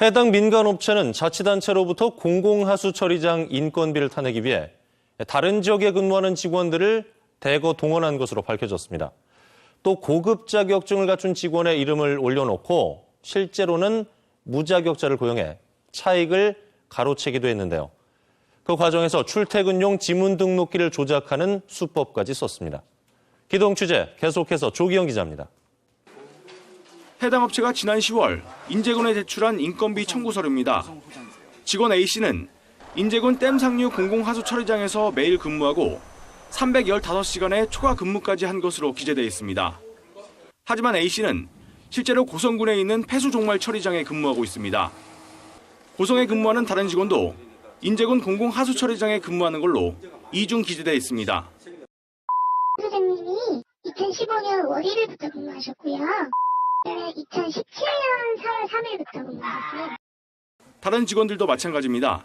해당 민간업체는 자치단체로부터 공공하수 처리장 인건비를 타내기 위해 다른 지역에 근무하는 직원들을 대거 동원한 것으로 밝혀졌습니다. 또 고급 자격증을 갖춘 직원의 이름을 올려놓고 실제로는 무자격자를 고용해 차익을 가로채기도 했는데요. 그 과정에서 출퇴근용 지문 등록기를 조작하는 수법까지 썼습니다. 기동 취재 계속해서 조기영 기자입니다. 해당 업체가 지난 10월 인제군에 제출한 인건비 청구 서류입니다. 직원 A씨는 인제군 댐 상류 공공하수 처리장에서 매일 근무하고 315시간의 초과 근무까지 한 것으로 기재되어 있습니다. 하지만 A씨는 실제로 고성군에 있는 폐수 종말 처리장에 근무하고 있습니다. 고성에 근무하는 다른 직원도 인제군 공공하수 처리장에 근무하는 걸로 이중 기재되어 있습니다. 선생님이 2015년 월요일부터 근무하셨고요. 네, 2017년 4월 3일부터 근무하셨어요. 다른 직원들도 마찬가지입니다.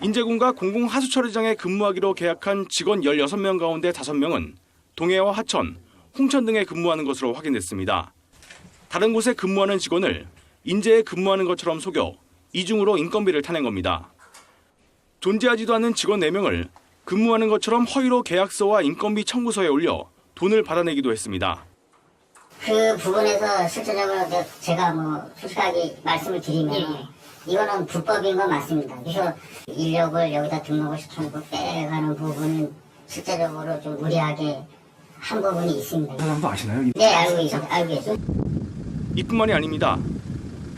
인제군과 공공하수처리장에 근무하기로 계약한 직원 16명 가운데 5명은 동해와 하천, 홍천 등에 근무하는 것으로 확인됐습니다. 다른 곳에 근무하는 직원을 인제에 근무하는 것처럼 속여 이중으로 인건비를 타낸 겁니다. 존재하지도 않는 직원 4명을 근무하는 것처럼 허위로 계약서와 인건비 청구서에 올려 돈을 받아내기도 했습니다. 그 부분에서 실질적으로 제- 제가 뭐 솔직하게 말씀을 드리면 이거는 불법인 건 맞습니다. 그래서 인력을 여기다 등록을 시켜놓고 빼가는 부분은 실제적으로 좀 무리하게 한 부분이 있습니다. 사람도 아시나요? 네, 알고 계시, 알고 계세요. 이뿐만이 아닙니다.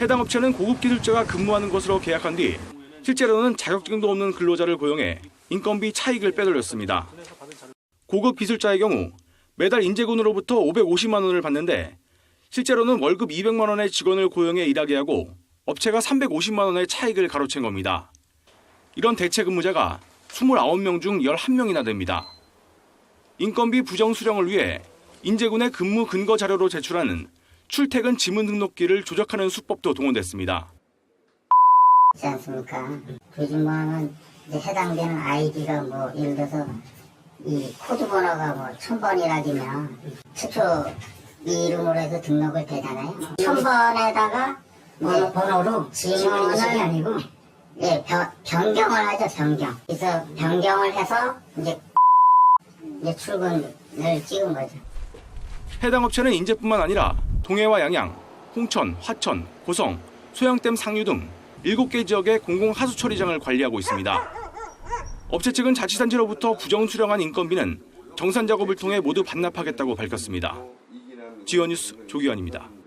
해당 업체는 고급 기술자가 근무하는 것으로 계약한 뒤 실제로는 자격증도 없는 근로자를 고용해 인건비 차익을 빼돌렸습니다. 고급 기술자의 경우 매달 인재군으로부터 550만 원을 받는데 실제로는 월급 200만 원의 직원을 고용해 일하게 하고 업체가 350만 원의 차익을 가로챈 겁니다. 이런 대체 근무자가 29명 중 11명이나 됩니다. 인건비 부정 수령을 위해 인재군의 근무 근거 자료로 제출하는 출퇴근 지문 등록기를 조작하는 수법도 동원됐습니다. 있지 않습니까? 이제 해당되는 아이디가 뭐 예를 들어서 이 코드 번호가 뭐 천번이라기면 최초 이 이름으로 해서 등록을 되잖아요. 천번에다가 번호, 번호로 지문을 아니고 네, 변, 변경을 하죠, 변경. 그래서 변경을 해서 이제 이제 출근을 찍은 거죠. 해당 업체는 인제뿐만 아니라 동해와 양양, 홍천, 화천, 고성, 소양댐 상류 등 7개 지역의 공공 하수 처리장을 관리하고 있습니다. 업체 측은 자치단체로부터 부정 수령한 인건비는 정산 작업을 통해 모두 반납하겠다고 밝혔습니다. 지원 뉴스 조기환입니다.